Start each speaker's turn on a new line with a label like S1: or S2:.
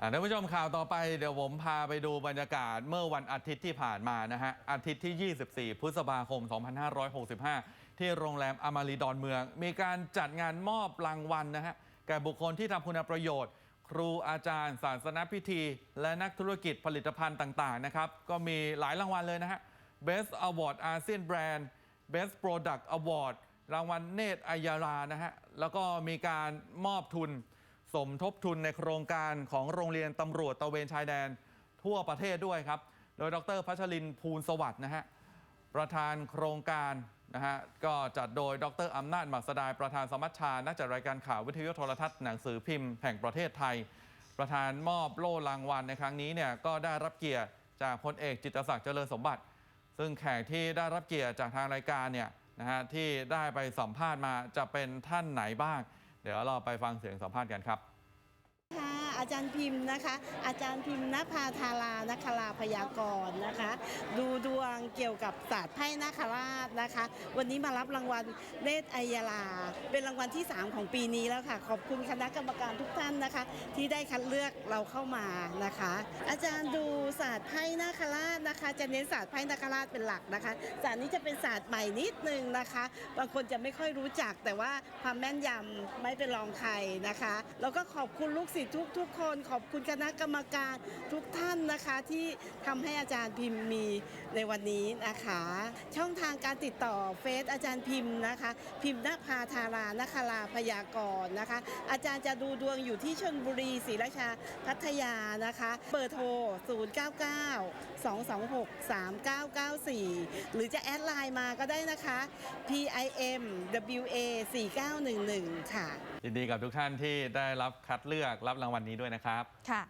S1: ท่านผู้ชมข่าวต่อไปเดี๋ยวผมพาไปดูบรรยากาศเมื่อวันอาทิตย์ที่ผ่านมานะฮะอาทิตย์ที่ 24 พฤษภาคม 2565 ที่โรงแรมอมารีดอนเมือง มีการจัดงานมอบรางวัลนะฮะแก่บุคคลที่ทำคุณประโยชน์ ครูอาจารย์ ศาสนพิธี และนักธุรกิจผลิตภัณฑ์ต่างๆนะครับก็มีหลายรางวัลเลยนะฮะ Best Award ASEAN Brand Best Product Award รางวัลเนตรอัยยารานะฮะแล้วก็มีการมอบทุน สมทบทุนในโครงการของโรงเรียนตำรวจตะเวนชายแดนทั่วประเทศด้วยครับ โดยดรพัชรินภูลสวัสดิ์นะฮะประธานโครงการนะฮะก็จัดโดยดรอำนาจหมักสดายประธานสมัชชานักจัดรายการข่าววิทยุโทรทัศน์หนังสือพิมพ์แห่งประเทศไทย ประธานมอบโล่รางวัลในครั้งนี้เนี่ยก็ได้รับเกียรติจากพลเอกจิตรศักดิ์เจริญสมบัติ ซึ่งแขกที่ได้รับเกียรติจากทางรายการเนี่ยนะฮะที่ได้ไปสัมภาษณ์มาจะเป็นท่านไหนบ้าง เดี๋ยวเราไปฟังเสียงสัมภาษณ์กันครับ
S2: ค่ะ อาจารย์พิมพ์นะคะ อาจารย์พิมพ์นภาธารานัคราพยากรณ์นะคะ ดูดวงเกี่ยวกับศาสตร์ไพ่นาคราชนะคะ วันนี้มารับรางวัลเนตรไอยาลา เป็นรางวัลที่ 3 ของปีนี้แล้วค่ะ ขอบคุณคณะกรรมการทุกท่านนะคะ ที่ได้คัดเลือกเราเข้ามานะคะ อาจารย์ดูศาสตร์ไพ่นาคราชนะคะ จะเน้นศาสตร์ไพ่นาคราชเป็นหลักนะคะศาสตร์นี้จะเป็นศาสตร์ใหม่นิดนึงนะคะ บางคนจะไม่ค่อยรู้จักแต่ว่าความแม่นยำไม่เป็นรองใครนะคะ แล้วก็ขอบคุณลูกศิษย์ทุกทุกคน ขอบคุณคณะกรรมการทุกท่านนะคะที่ทำให้อาจารย์พิมพ์มีในวันนี้นะคะ ช่องทางการติดต่อเฟซอาจารย์พิมพ์นะคะ พิมพ์นภาธารานคราพยากรณ์นะคะ อาจารย์จะดูดวงอยู่ที่ชนบุรีศรีราชาพัทยานะคะเบอร์โทร 099 226 3994 หรือจะแอดไลน์มาก็ได้นะคะ PIM WA 4911 ค่ะ
S1: ยินดีกับทุกท่านที่ได้รับคัดเลือกรับรางวัลนี้ด้วยนะครับ
S3: ค่ะ